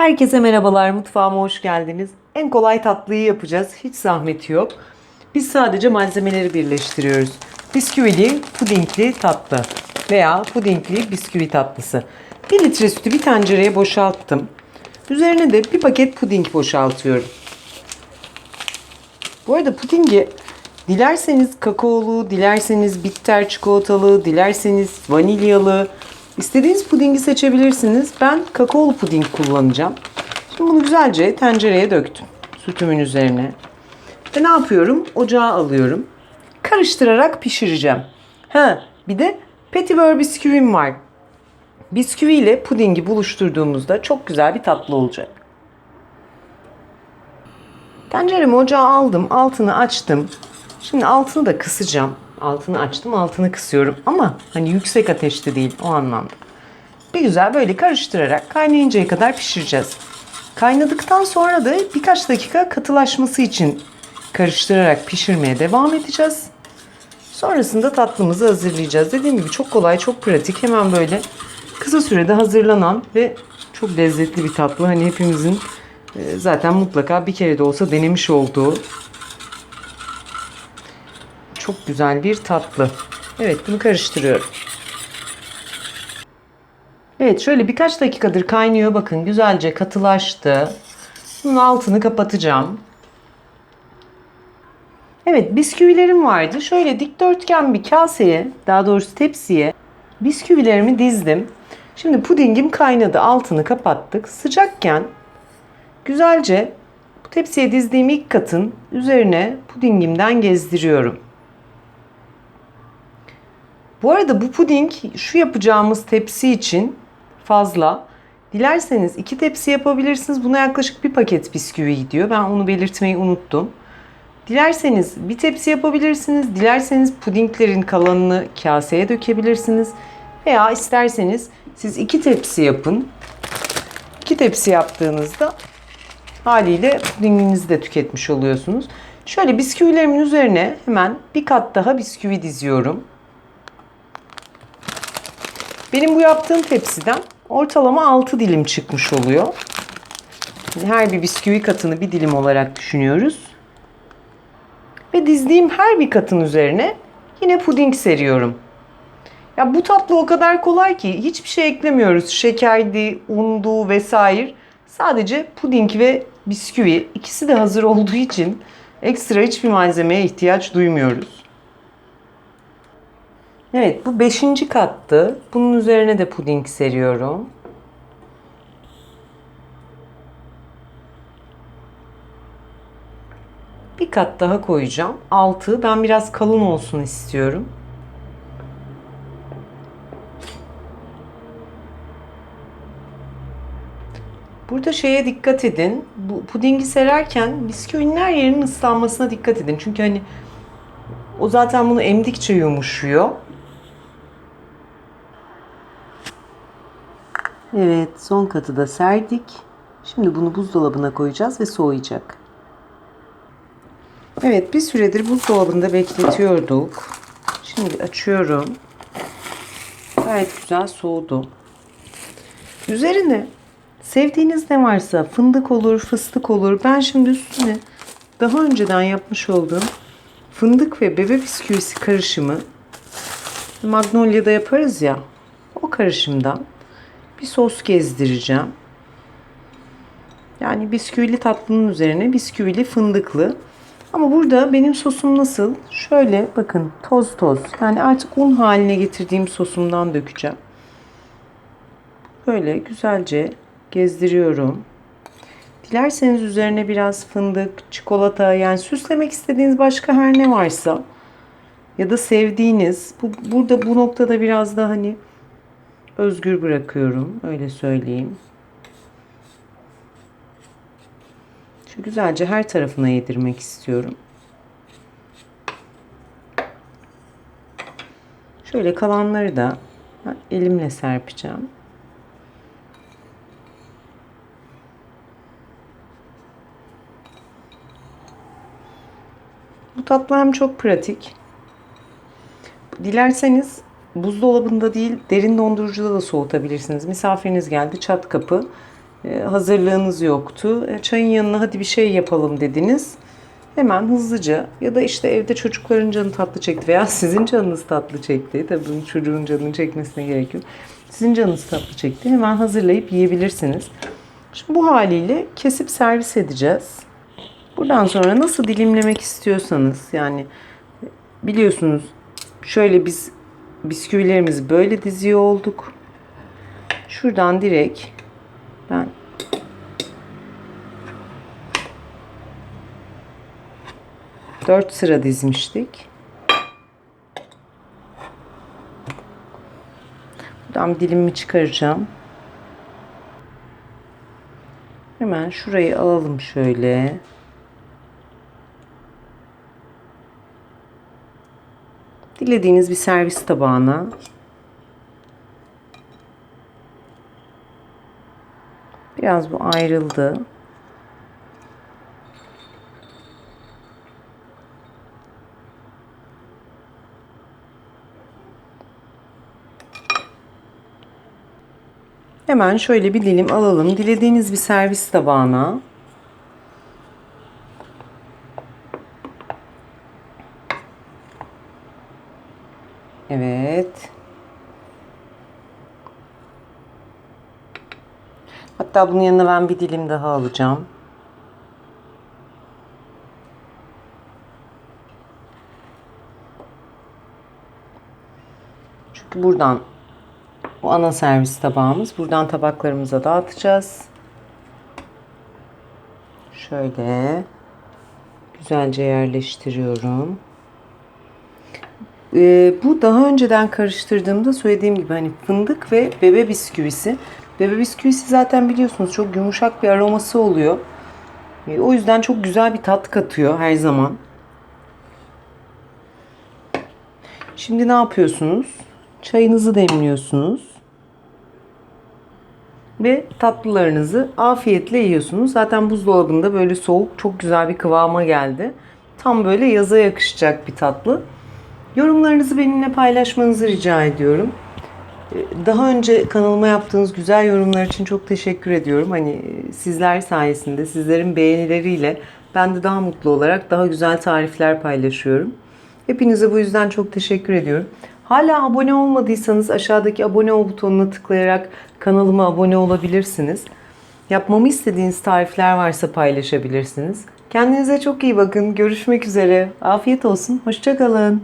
Herkese merhabalar, mutfağıma hoş geldiniz. En kolay tatlıyı yapacağız, hiç zahmeti yok. Biz sadece malzemeleri birleştiriyoruz. Bisküvili, pudingli tatlı veya pudingli bisküvi tatlısı. 1 litre sütü bir tencereye boşalttım. Üzerine de bir paket puding boşaltıyorum. Bu arada pudingi dilerseniz kakaolu, dilerseniz bitter çikolatalı, dilerseniz vanilyalı, istediğiniz pudingi seçebilirsiniz. Ben kakaolu puding kullanacağım. Şimdi bunu güzelce tencereye döktüm. Sütümün üzerine. Ve ne yapıyorum? Ocağa alıyorum. Karıştırarak pişireceğim. Ha, bir de petibör bisküvim var. Bisküvi ile pudingi buluşturduğumuzda çok güzel bir tatlı olacak. Tenceremi ocağa aldım, altını açtım. Şimdi altını da kısacağım. Altını açtım, altını kısıyorum. Ama hani yüksek ateşte değil o anlamda. Bir güzel böyle karıştırarak kaynayıncaya kadar pişireceğiz. Kaynadıktan sonra da birkaç dakika katılaşması için karıştırarak pişirmeye devam edeceğiz. Sonrasında tatlımızı hazırlayacağız. Dediğim gibi çok kolay, çok pratik. Hemen böyle kısa sürede hazırlanan ve çok lezzetli bir tatlı. Hani hepimizin e, zaten mutlaka bir kere de olsa denemiş olduğu çok güzel bir tatlı. Evet bunu karıştırıyorum. Evet şöyle birkaç dakikadır kaynıyor. Bakın güzelce katılaştı. Bunun altını kapatacağım. Evet bisküvilerim vardı. Şöyle dikdörtgen bir kaseye, daha doğrusu tepsiye bisküvilerimi dizdim. Şimdi pudingim kaynadı. Altını kapattık. Sıcakken güzelce bu tepsiye dizdiğim ilk katın üzerine pudingimden gezdiriyorum. Bu arada bu puding şu yapacağımız tepsi için fazla. Dilerseniz iki tepsi yapabilirsiniz. Buna yaklaşık bir paket bisküvi gidiyor. Ben onu belirtmeyi unuttum. Dilerseniz bir tepsi yapabilirsiniz. Dilerseniz pudinglerin kalanını kaseye dökebilirsiniz. Veya isterseniz siz iki tepsi yapın. İki tepsi yaptığınızda haliyle pudinginizi de tüketmiş oluyorsunuz. Şöyle bisküvilerimin üzerine hemen bir kat daha bisküvi diziyorum. Benim bu yaptığım tepsiden ortalama 6 dilim çıkmış oluyor. Her bir bisküvi katını bir dilim olarak düşünüyoruz. Ve dizdiğim her bir katın üzerine yine puding seriyorum. Ya bu tatlı o kadar kolay ki hiçbir şey eklemiyoruz. Şekerdi, undu vesaire. Sadece puding ve bisküvi ikisi de hazır olduğu için ekstra hiçbir malzemeye ihtiyaç duymuyoruz. Evet bu beşinci kattı. Bunun üzerine de puding seriyorum. Bir kat daha koyacağım. Altı ben biraz kalın olsun istiyorum. Burada şeye dikkat edin. Bu pudingi sererken bisküvinin her yerinin ıslanmasına dikkat edin. Çünkü hani o zaten bunu emdikçe yumuşuyor. Evet, son katı da serdik. Şimdi bunu buzdolabına koyacağız ve soğuyacak. Evet, bir süredir buzdolabında bekletiyorduk. Şimdi açıyorum. Gayet güzel soğudu. Üzerine sevdiğiniz ne varsa fındık olur, fıstık olur. Ben şimdi üstüne daha önceden yapmış olduğum fındık ve bebe bisküvisi karışımı Magnolia'da yaparız ya. O karışımdan bir sos gezdireceğim. Yani bisküvili tatlının üzerine bisküvili fındıklı. Ama burada benim sosum nasıl? Şöyle bakın toz toz. Yani artık un haline getirdiğim sosumdan dökeceğim. Böyle güzelce gezdiriyorum. Dilerseniz üzerine biraz fındık, çikolata yani süslemek istediğiniz başka her ne varsa ya da sevdiğiniz bu burada bu noktada biraz da hani özgür bırakıyorum. Öyle söyleyeyim. Şu güzelce her tarafına yedirmek istiyorum. Şöyle kalanları da elimle serpeceğim. Bu tatlı hem çok pratik. Dilerseniz buzdolabında değil derin dondurucuda da soğutabilirsiniz. Misafiriniz geldi çat kapı E, hazırlığınız yoktu. E, çayın yanına hadi bir şey yapalım dediniz. Hemen hızlıca ya da işte evde çocukların canı tatlı çekti veya sizin canınız tatlı çekti. Tabii bunun çocuğun canını çekmesine gerek yok. Sizin canınız tatlı çekti. Hemen hazırlayıp yiyebilirsiniz. Şimdi bu haliyle kesip servis edeceğiz. Buradan sonra nasıl dilimlemek istiyorsanız yani biliyorsunuz şöyle biz bisküvilerimizi böyle diziyor olduk. Şuradan direkt ben dört sıra dizmiştik. Buradan dilimimi çıkaracağım. Hemen şurayı alalım şöyle. Dilediğiniz bir servis tabağına Biraz bu ayrıldı. Hemen şöyle bir dilim alalım. Dilediğiniz bir servis tabağına. Evet. Hatta bunun yanına ben bir dilim daha alacağım. Çünkü buradan bu ana servis tabağımız. Buradan tabaklarımıza dağıtacağız. Şöyle güzelce yerleştiriyorum. Ee, bu daha önceden karıştırdığımda söylediğim gibi hani fındık ve bebe bisküvisi. Bebe bisküvisi zaten biliyorsunuz çok yumuşak bir aroması oluyor. Ee, o yüzden çok güzel bir tat katıyor her zaman. Şimdi ne yapıyorsunuz? Çayınızı demliyorsunuz. Ve tatlılarınızı afiyetle yiyorsunuz. Zaten buzdolabında böyle soğuk çok güzel bir kıvama geldi. Tam böyle yaza yakışacak bir tatlı. Yorumlarınızı benimle paylaşmanızı rica ediyorum. Daha önce kanalıma yaptığınız güzel yorumlar için çok teşekkür ediyorum. Hani sizler sayesinde, sizlerin beğenileriyle ben de daha mutlu olarak daha güzel tarifler paylaşıyorum. Hepinize bu yüzden çok teşekkür ediyorum. Hala abone olmadıysanız aşağıdaki abone ol butonuna tıklayarak kanalıma abone olabilirsiniz. Yapmamı istediğiniz tarifler varsa paylaşabilirsiniz. Kendinize çok iyi bakın. Görüşmek üzere. Afiyet olsun. Hoşçakalın.